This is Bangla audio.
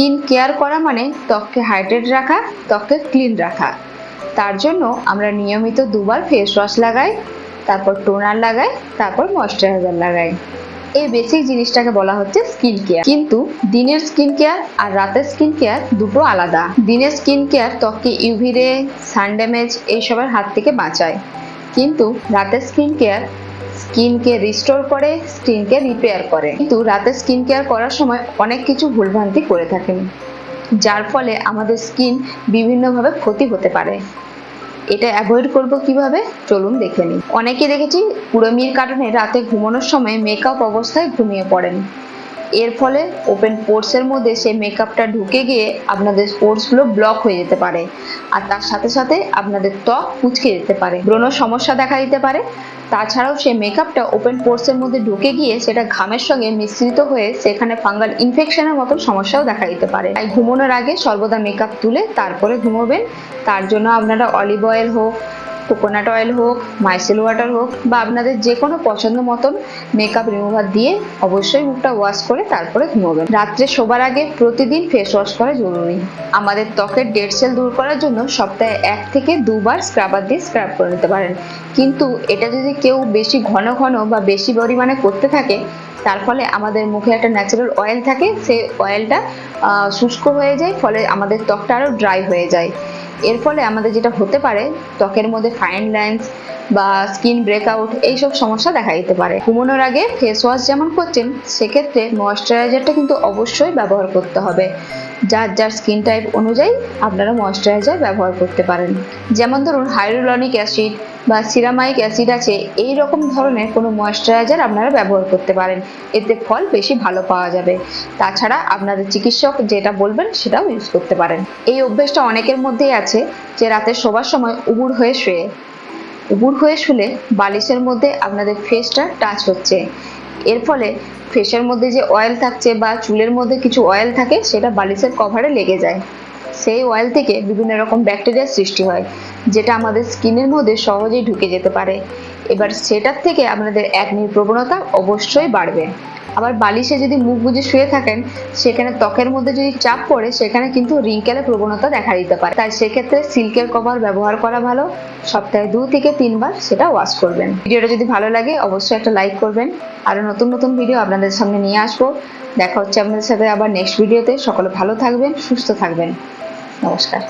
স্কিন কেয়ার করা মানে ত্বককে হাইড্রেট রাখা, ত্বককে ক্লিন রাখা। তার জন্য আমরা নিয়মিত দুবার ফেস ওয়াশ লাগাই, তারপর টোনার লাগাই, তারপর ময়শ্চারাইজার লাগাই। এই বেসিক জিনিসটাকে বলা হচ্ছে স্কিন কেয়ার। কিন্তু দিনের স্কিন কেয়ার আর রাতের স্কিন কেয়ার দুটো আলাদা। দিনের স্কিন কেয়ার ত্বককে ইউভি রে সান ড্যামেজ এইসবের হাত থেকে বাঁচায়। কিন্তু রাতের স্কিন কেয়ার স্কিনকে রিস্টোর করে, স্কিনকে রিপেয়ার করে। কিন্তু রাতে স্কিন কেয়ার করার সময় অনেক কিছু ভুলভ্রান্তি করে থাকেন, যার ফলে আমাদের স্কিন বিভিন্নভাবে ক্ষতি হতে পারে। এটা অ্যাভয়েড করব কীভাবে? চলুন দেখে নিই। অনেকে দেখেছি কুড়মির কারণে রাতে ঘুমানোর সময় মেকআপ অবস্থায় ঘুমিয়ে পড়েন। এর ফলে ওপেন পোর্সের মধ্যে সেই মেকআপটা ঢুকে গিয়ে আপনাদের পোর্সগুলো ব্লক হয়ে যেতে পারে। আর তার সাথে সাথে আপনাদের ত্বক কুচকে যেতে পারে, ব্রণ সমস্যা দেখা দিতে পারে। তাছাড়াও সেই মেকআপটা ওপেন পোর্সের মধ্যে ঢুকে গিয়ে সেটা ঘামের সঙ্গে মিশ্রিত হয়ে সেখানে ফাঙ্গাল ইনফেকশনের মতো সমস্যাও দেখা দিতে পারে। তাই ঘুমানোর আগে সর্বদা মেকআপ তুলে তারপরে ঘুমোবেন। তার জন্য আপনারা অলিভ অয়েল হোক কোকোনাট অয়েল হোক মাইসেল ওয়াটার হোক বা আপনাদের যে কোনো পছন্দ মতন মেকআপ রিমুভার দিয়ে অবশ্যই মুখটা ওয়াশ করে তারপরে ঘুমোবেন রাত্রে শোবার আগে প্রতিদিন ফেস ওয়াশ করা জরুরি। আমাদের ত্বকের ডেড সেল দূর করার জন্য সপ্তাহে এক থেকে দুবার স্ক্রাবার দিয়ে স্ক্রাব করে নিতে পারেন। কিন্তু এটা যদি কেউ বেশি ঘন ঘন বা বেশি পরিমাণে করতে থাকে, তার ফলে আমাদের মুখে একটা ন্যাচারাল অয়েল থাকে সেই অয়েলটা শুষ্ক হয়ে যায়, ফলে আমাদের ত্বকটা আরও ড্রাই হয়ে যায়। এর ফলে আমাদের যেটা হতে পারে, ত্বকের মধ্যে ফাইন লাইন্স বা স্কিন ব্রেকআউট এইসব সমস্যা দেখা দিতে পারে। ঘুমানোর আগে ফেস ওয়াশ যেমন করছেন, সেক্ষেত্রে ময়শ্চারাইজারটা কিন্তু অবশ্যই ব্যবহার করতে হবে। যার যার স্কিন টাইপ অনুযায়ী আপনারা ময়শ্চারাইজার ব্যবহার করতে পারেন। যেমন ধরুন হাইড্রোলনিক অ্যাসিড বা সিরামাইক অ্যাসিড আছে এই রকম ধরনের কোনো ময়শ্চারাইজার আপনারা ব্যবহার করতে পারেন। এতে ফল বেশি ভালো পাওয়া যাবে। তাছাড়া আপনাদের চিকিৎসক যেটা বলবেন সেটাও ইউজ করতে পারেন। এই অভ্যেসটা অনেকের মধ্যেই আছে যে রাতে শোবার সময় উবুর হয়ে শুয়ে। উবুর হয়ে শুলে বালিশের মধ্যে আপনাদের ফেসটা টাচ হচ্ছে। এর ফলে ফেসের মধ্যে যে অয়েল থাকছে বা চুলের মধ্যে কিছু অয়েল থাকে, সেটা বালিশের কভারে লেগে যায়। সেই অয়েল থেকে বিভিন্ন রকম ব্যাকটেরিয়ার সৃষ্টি হয়, যেটা আমাদের স্কিনের মধ্যে সহজেই ঢুকে যেতে পারে। এবার সেটার থেকে আপনাদের একনির প্রবণতা অবশ্যই বাড়বে। আবার বালিশে যদি মুখ বুজে শুয়ে থাকেন, সেখানে ত্বকের মধ্যে যদি চাপ পড়ে, সেখানে কিন্তু রিঙ্কেলের প্রবণতা দেখা দিতে পারে। তাই সেক্ষেত্রে সিল্কের কভার ব্যবহার করা ভালো। সপ্তাহে দু থেকে তিনবার সেটা ওয়াশ করবেন। ভিডিওটা যদি ভালো লাগে, অবশ্যই একটা লাইক করবেন। আরও নতুন নতুন ভিডিও আপনাদের সামনে নিয়ে আসব। দেখা হচ্ছে আপনাদের সাথে আবার নেক্সট ভিডিওতে সকলে ভালো থাকবেন সুস্থ থাকবেন। নমস্কার।